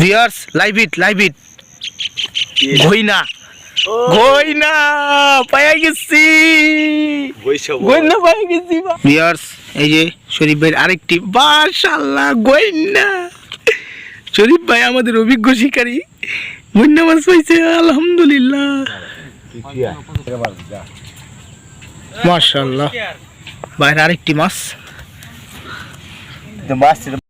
Viewers live hit live hit গইনা গইনা পায়া গেছি। গইনা পায়া গেছি ভিউয়ার্স এই যে শরীফ ভাইয়ের আরেকটি মাশাআল্লাহ গইনা। শরীফ ভাই আমাদের অভিজ্ঞ শিকারী। গইনা মাছ পাইছে আলহামদুলিল্লাহ। মাশাআল্লাহ। বাইরে আরেকটি মাছ। করবি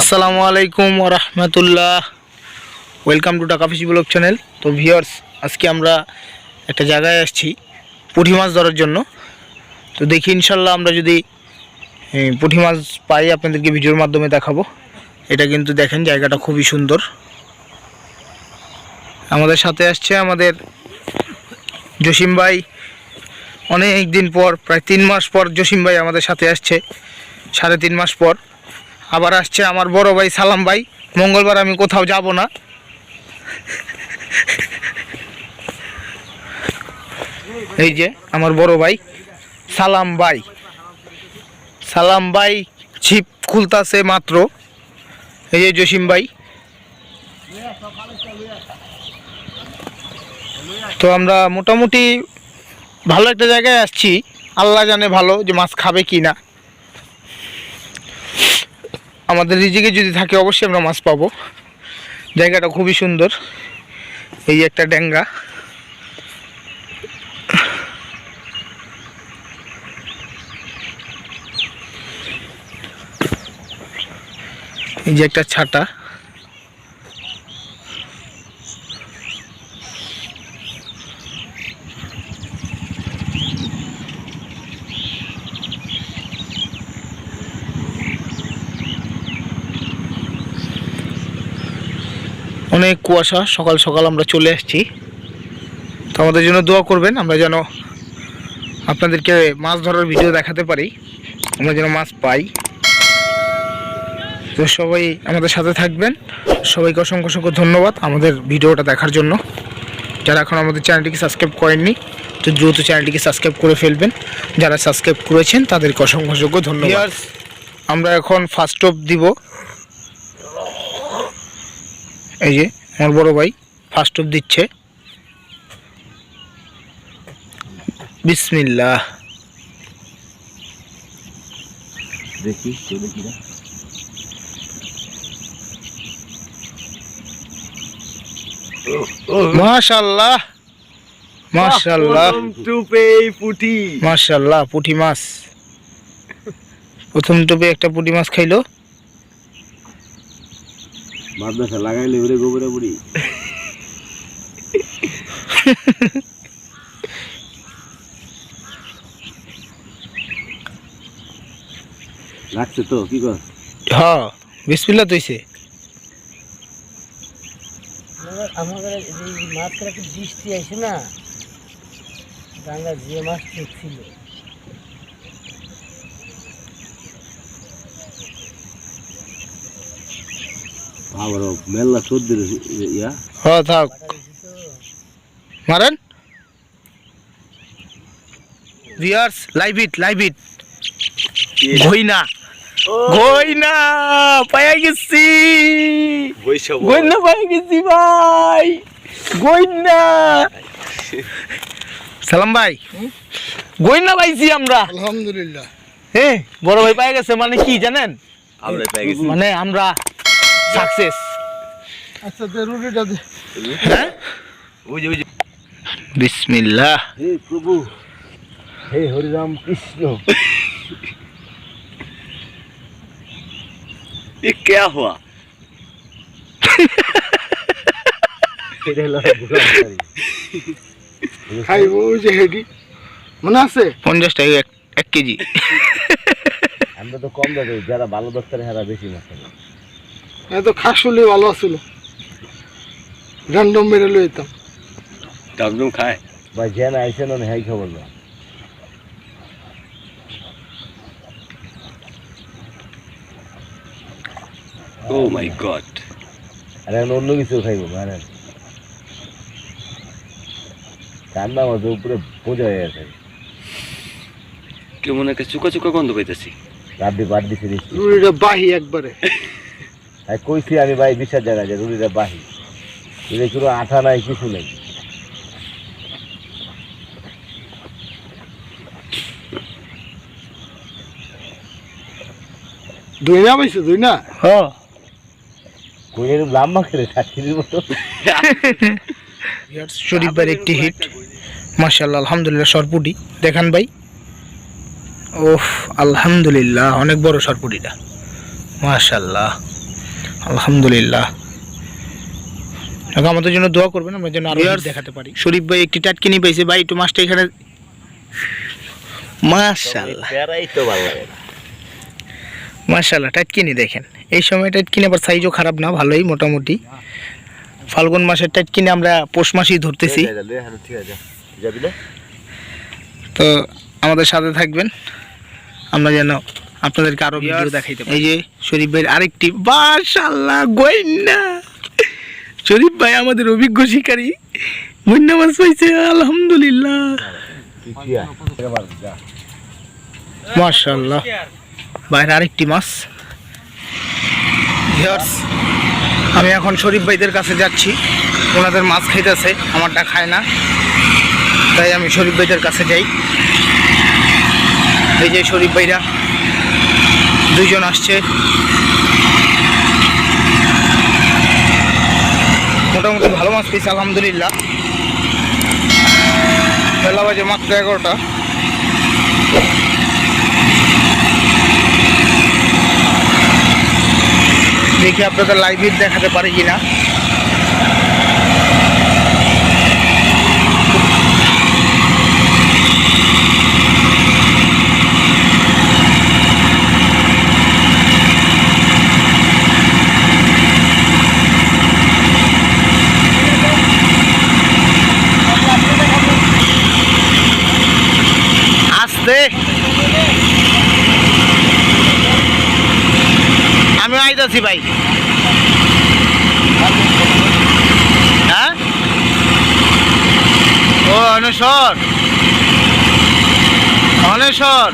আসসালামু আলাইকুম রহমতুল্লাহ। ওয়েলকাম টু টাকা ফিশি ব্লগ চ্যানেল তো ভিউয়ার্স আজকে আমরা একটা জায়গায় আসছি, পুঁটি মাছ ধরার জন্য। তো দেখি ইনশাল্লাহ আমরা যদি পুঁটি মাছ পাই, আপনাদেরকে ভিডিওর মাধ্যমে দেখাবো। এটা কিন্তু দেখেন, জায়গাটা খুবই সুন্দর। আমাদের সাথে আসছে আমাদের জসিম ভাই। অনেক দিন পর, প্রায় তিন মাস পর জসিম ভাই আমাদের সাথে আসছে, সাড়ে তিন মাস পর। আবার আসছে আমার বড় ভাই সালাম ভাই। মঙ্গলবার আমি কোথাও যাব না। এই যে আমার বড় ভাই সালাম ভাই। সালাম ভাই ছিপ খুলতাছে মাত্র। এই যে জসিম ভাই। তো আমরা মোটামুটি ভালো একটা জায়গায় আসছি। আল্লাহ জানে ভালো যে মাছ খাবে কি না আমাদের রিজিকে যদি থাকে অবশ্যই আমরা মাছ পাবো। জায়গাটা খুবই সুন্দর। এই একটা ড্যাঙ্গা। এই যে একটা ছাতা অনেক কুয়াশা সকাল সকাল আমরা চলে আসছি। তো আমাদের জন্য দোয়া করবেন আমরা যেন আপনাদেরকে মাছ ধরার ভিডিও দেখাতে পারি। আমরা যেন মাছ পাই। তো সবাই আমাদের সাথে থাকবেন। সবাইকে অসংখ্য অসংখ্য ধন্যবাদ আমাদের ভিডিওটা দেখার জন্য। যারা এখন আমাদের চ্যানেলটিকে সাবস্ক্রাইব করেননি তো দ্রুত চ্যানেলটিকে সাবস্ক্রাইব করে ফেলবেন। যারা সাবস্ক্রাইব করেছেন তাদেরকে অসংখ্য অসংখ্য ধন্যবাদ। আমরা এখন ফার্স্ট স্টপ দিব। এই যে আমার বড় ভাই ফার্স্ট অফ দিচ্ছে। বিসমিল্লাহ। দেখি মাশাল্লাহ মাশাল্লাহ। টুপে পুটি। মাশাল্লাহ পুঁটি মাছ। প্রথম টুপে একটা পুঁটি মাছ খাইলো। মাদ্রাসা লাগাইলে ওরে গোবরে বুড়ি। লাগছে তো কি কর? হ্যাঁ বিসমিল্লাহ তৈছে আমাদের এই মাত্র একটা বৃষ্টি আসে না ডাঙ্গা যে মাছ ছিল। আবার মেলা সর্দির ইয়া। হ্যাঁ থাক। মারেন। Viewers live hit live hit গইনা গইনা পায়া গেছি। গইনা পায়া গেছি ভাই। গইনা সালাম ভাই। গইনা পাইছি আমরা। আলহামদুলিল্লাহ। হ্যাঁ বড় ভাই পাই গেছে মানে কি জানেন? মানে আমরা সাকসেস আচ্ছা দে রুটিটা দে হ্যাঁ ওই যে ওই যে বিসমিল্লাহ হে প্রভু হে হরিরাম কৃষ্ণ ये क्या हुआ এটা হলো বুড়াবাড়ি। খাইব ওই যে হেডি মনে আছে পঞ্চাশ টাকা এক এক কেজি আমরা তো কম দাদা যারা ভালো দোকানে হেরা বেশি মাছ এত খাসুলি ভালো আছিল। র্যান্ডম মেরে লই যেতাম। ডাবডুম খায়। ভাই জেন আইসে না হাই খবর না। ও মাই গড আরে এখন অন্য কিছু খাইবো মানে কান্না মাঝে উপরে বোঝা হয়ে গেছে। কেমন একটা চুকা চুকা গন্ধ পাইতেছি। রাব্বি বাদ দিছে রুড়িটা বাহি একবারে। কইছি আমি ভাই বিশ্বাস জায়গা যে রুটিটা বাহি রুটি কোনো আঠা নাই কিছু নেই। দুই না পাইছো দুই না? হ্যাঁ। কই লাম্বা মতো। শরীফ ভাইয়ের একটি হিট মাশাল্লাহ আলহামদুলিল্লাহ সরপুটি। দেখান ভাই। ওফ আলহামদুলিল্লাহ অনেক বড় সরপুটিটা। মাশাল্লাহ আলহামদুলিল্লাহ। আমাদের জন্য দোয়া করবেন আমরা যেন আরও দেখাতে পারি। শরীফ ভাই একটি টাটকিনি পাইছে। ভাই একটু মাছটা এখানে মাশাল্লাহ তো ভালো লাগে মাশাল্লাহ টাটকিনি দেখেন। এই সময় টাটকিনি আবার সাইজও খারাপ না ভালোই মোটামুটি। ফাল্গুন মাসের টাটকিনি আমরা পৌষ মাসেই ধরতেছি। তো আমাদের সাথে থাকবেন। আমরা যেন আপনাদেরকে আরও ভিডিও দেখাইতে পারি। এই যে শরীফ ভাইয়ের আরেকটি মাশাল্লাহ গইন্না শরীফ ভাই আমাদের অভিজ্ঞ শিকারী। গইন্না মাছ পাইছে আলহামদুলিল্লাহ। মাশাল্লাহ বাইরে আরেকটি মাছ। আমি এখন শরীফ ভাইদের কাছে যাচ্ছি। ওনাদের মাছ খাইতেছে আমারটা খায় না। তাই আমি শরীফ ভাইদের কাছে যাই। এই যে শরীফ ভাইরা। দুইজন আসছে। মোটামুটি ভালো মাছ পেয়েছে, আলহামদুলিল্লাহ। বেলা বাজে মাত্র এগারোটা। দেখি আপনাদের লাইভ দেখাতে পারি কিনা। আইতাছি ভাই। হ্যাঁ? ও অনেশ্বর অনেশ্বর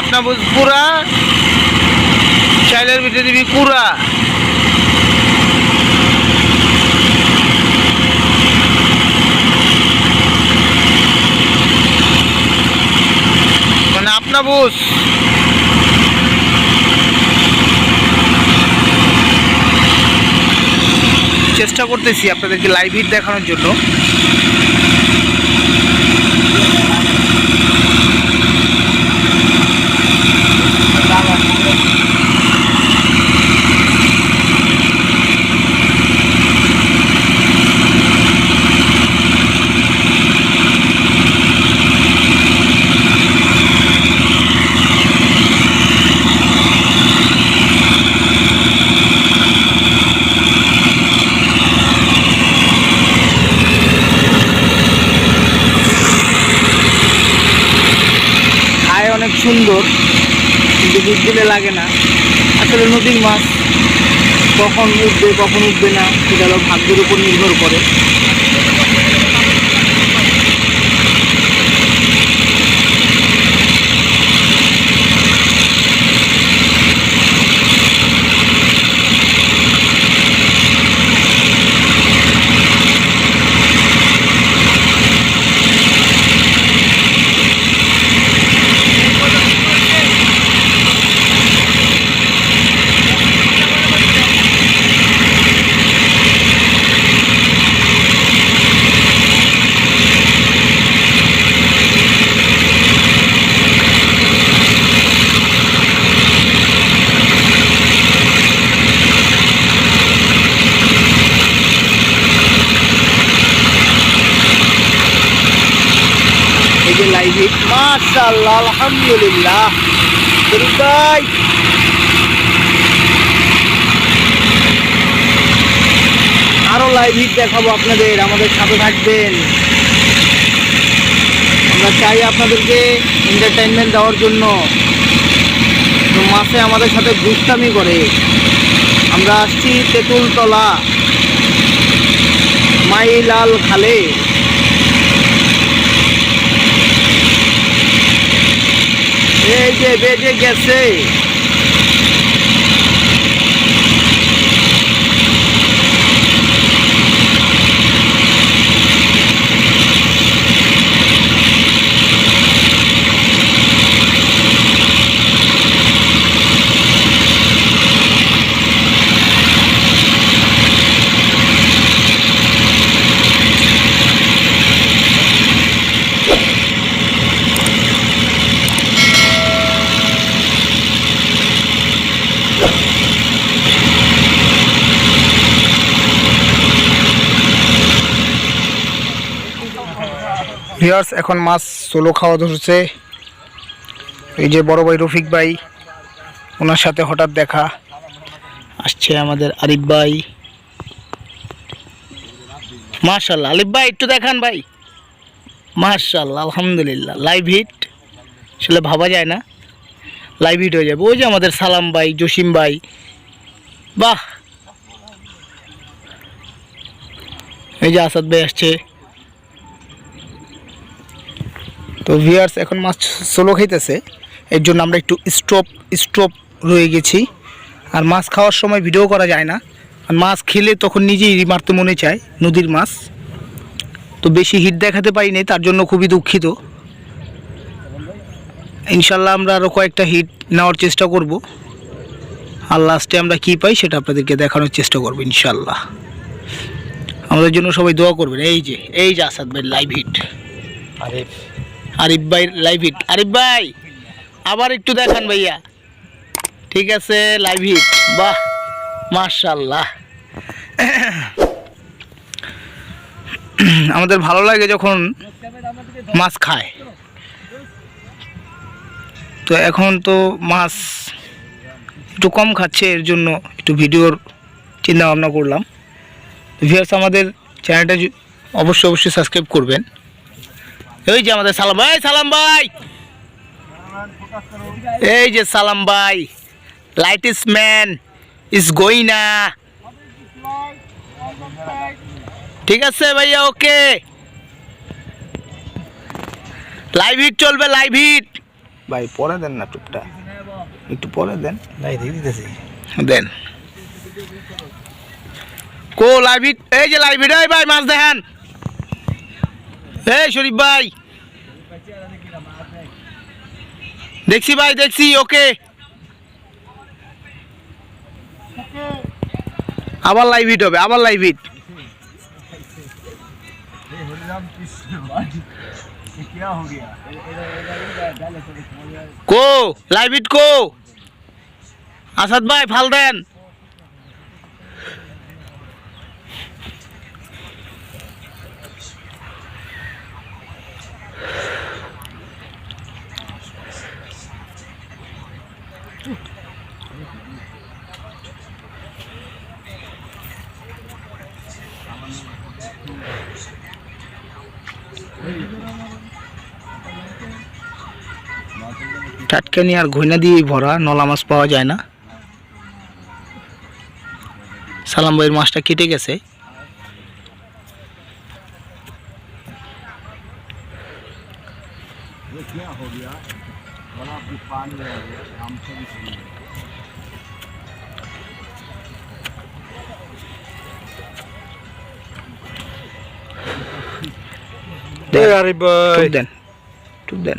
আপনার পুরা? চাইলের ভিতরে দিবি কুড়া মানে আপনা বুঝ চেষ্টা করতেছি আপনাদেরকে লাইভ হিট দেখানোর জন্য খায় অনেক সুন্দর কিন্তু দুধ দিলে লাগে না আসলে নদীর মাছ কখন উঠবে কখন উঠবে না সেটা ভাগ্যের উপর নির্ভর করে এই যে লাইভ হিট আলহামদুলিল্লাহ। আরও লাইভ হিট দেখাবো আপনাদের, আমাদের সাথে থাকবেন। আমরা চাই আপনাদেরকে এন্টারটেনমেন্ট দেওয়ার জন্য। তো মাসে আমাদের সাথে দুষ্টামি করে। আমরা আসছি তেঁতুলতলা। মাইলাল খালে এই যে বেজে গেছে। ভিউয়ার্স, এখন মাছ সোলো খাওয়া ধরছে। এই যে বড় ভাই রফিক ভাই, ওনার সাথে হঠাৎ দেখা। আসছে আমাদের আরিফ ভাই। মার্শাল্লাহ আলিফ ভাই, একটু দেখান ভাই। মার্শাল্লাহ আলহামদুলিল্লাহ লাইভ হিট আসলে ভাবা যায় না। লাইভ হিট হয়ে যাবে। ওই যে আমাদের সালাম ভাই, জসিম ভাই। বাহ! এই যে আসাদ ভাই আসছে। তো ভিয়ার্স এখন মাছ সোলো খাইতেছে। এর জন্য আমরা একটু স্টপ স্টপ রয়ে গেছি। আর মাছ খাওয়ার সময় ভিডিও করা যায় না। আর মাছ খেলে তখন নিজেই মারতে মনে চায় নদীর মাছ। তো বেশি হিট দেখাতে পারি নাই, তার জন্য খুবই দুঃখিত। ইনশাল্লাহ আমরা আরও কয়েকটা হিট নেওয়ার চেষ্টা করব। আর লাস্টে আমরা কী পাই সেটা আপনাদেরকে দেখানোর চেষ্টা করব ইনশাল্লাহ আমাদের জন্য সবাই দোয়া করবেন। এই যে এই যে আসাদ ভাই লাইভ হিট আরিফ। আরিফ ভাই লাইভ হিট আরিফ ভাই, আবার একটু দেখান ভাইয়া। ঠিক আছে লাইভ হিট বাহ মার্শাল্লাহ আমাদের ভালো লাগে যখন মাছ খায়। তো এখন তো মাছ একটু কম খাচ্ছে, এর জন্য একটু ভিডিওর চিন্তা ভাবনা করলাম ভিউয়ার্স আমাদের চ্যানেলটা অবশ্যই অবশ্যই সাবস্ক্রাইব করবেন। এই যে আমাদের সালাম ভাই সালাম ভাই। এই যে সালাম ভাই লাইট ইস ম্যান ইস গোইনা ঠিক আছে ভাইয়া ওকে। লাইভ হিট চলবে লাইভ হিট ভাই পরে দেন না টুকটা। একটু পরে দেন। দিয়ে দিতেছি। দেন। কো লাইভ হিট এই যে লাইভ হিট এই ভাই মাছ দেখান। শরীফ ভাই। দেখছি ভাই, দেখছি, ওকে। আবার লাইভ হিট হবে, আবার লাইভ হিট কো লাইভ হিট কো। আসাদ ভাই, ফাল দেন। টাটকানি আর ঘইনা দিয়েই ভরা নলা মাছ পাওয়া যায় না। সালাম ভাইয়ের মাছটা কেটে গেছে। দেন, টুক দেন।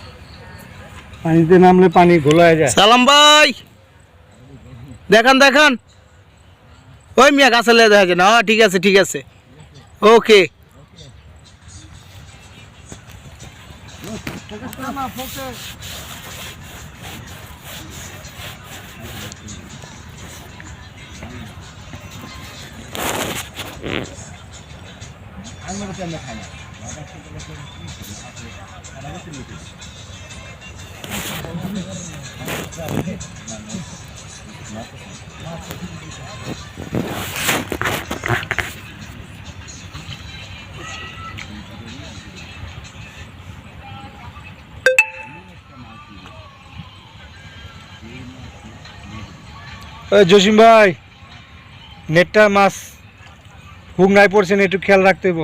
পানিতে নামলে পানি ঘোলায় যায়। সালাম ভাই। দেখান দেখান। ওই মিয়া গাছে লেগে দেখা যায় না, ঠিক আছে ঠিক আছে। ওকে। জসিম ভাই নেটটা মাছ হুক নাই পড়ছে একটু খেয়াল রাখতে হইব।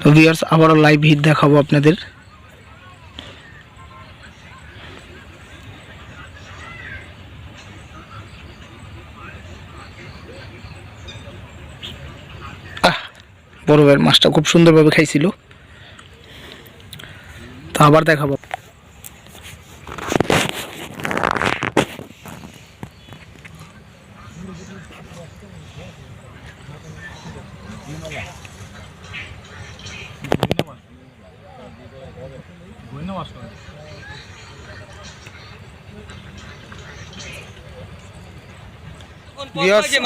তো ভিউয়ার্স আবারও লাইভ হিট দেখাবো আপনাদের। বড় ভাইয়ের মাছটা খুব সুন্দরভাবে খাইছিল। তো আবার দেখাবো।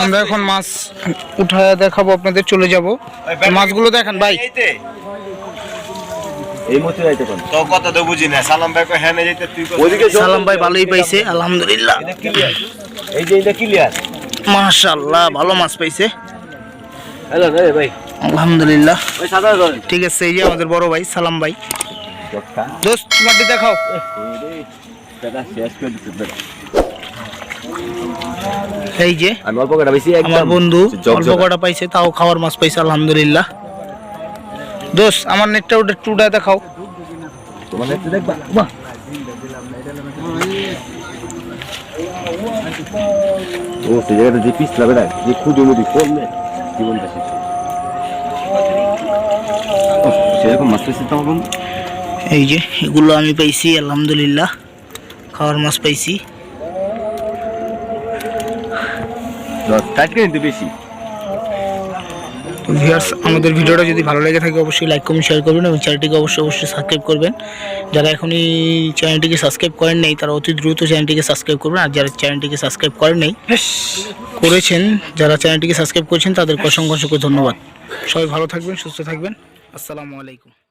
আমরা এখন মাছ উঠায় দেখাবো আপনাদের চলে যাব মাছগুলো দেখেন ভাই এই মতো যাইতে কোন তো কথা তো বুঝি না সালাম ভাই হ্যাঁ ভালোই পাইছে আলহামদুলিল্লাহ এটা ক্লিয়ার এই যে এটা ক্লিয়ার মাশাআল্লাহ ভালো মাছ পাইছে হ্যালো রে ভাই আলহামদুলিল্লাহ ওই সাদা ধরেন ঠিক আছে এই যে আমাদের বড় ভাই সালাম ভাই দোস্ত মাটি দেখাও শেষ করে এই যে আমি অল্প কটা বেশি আমার বন্ধু অল্প কটা পাইছে তাও খাওয়ার মাছ পাইছে আলহামদুলিল্লাহ। দোস্ত আমার নেটটা ওটা টুটা দেখাও। তোমার একটু দেখবা? বাহ। ও সেই জায়গাটা যে পিস লাবে যে খুঁজে মুদি করলে জীবনটা শেষ ও, সেরকম মাছ পেয়েছি তোমার বন্ধু? এই যে এগুলো আমি পাইছি আলহামদুলিল্লাহ। খাওয়ার মাছ পাইছি। কাটকে কিন্তু বেশি। তো ভিউয়ার্স আমাদের ভিডিওটা যদি ভালো লেগে থাকে অবশ্যই লাইক কমেন্ট শেয়ার করবেন এবং চ্যানেলটিকে অবশ্যই অবশ্যই সাবস্ক্রাইব করবেন। যারা এখনই চ্যানেলটিকে সাবস্ক্রাইব করেন নাই তারা অতি দ্রুত চ্যানেলটিকে সাবস্ক্রাইব করবেন। আর যারা চ্যানেলটিকে সাবস্ক্রাইব করেন নাই করেছেন যারা চ্যানেলটিকে সাবস্ক্রাইব করেছেন তাদের অসংখ্য অসংখ্য ধন্যবাদ। সবাই ভালো থাকবেন সুস্থ থাকবেন। আসসালামু আলাইকুম।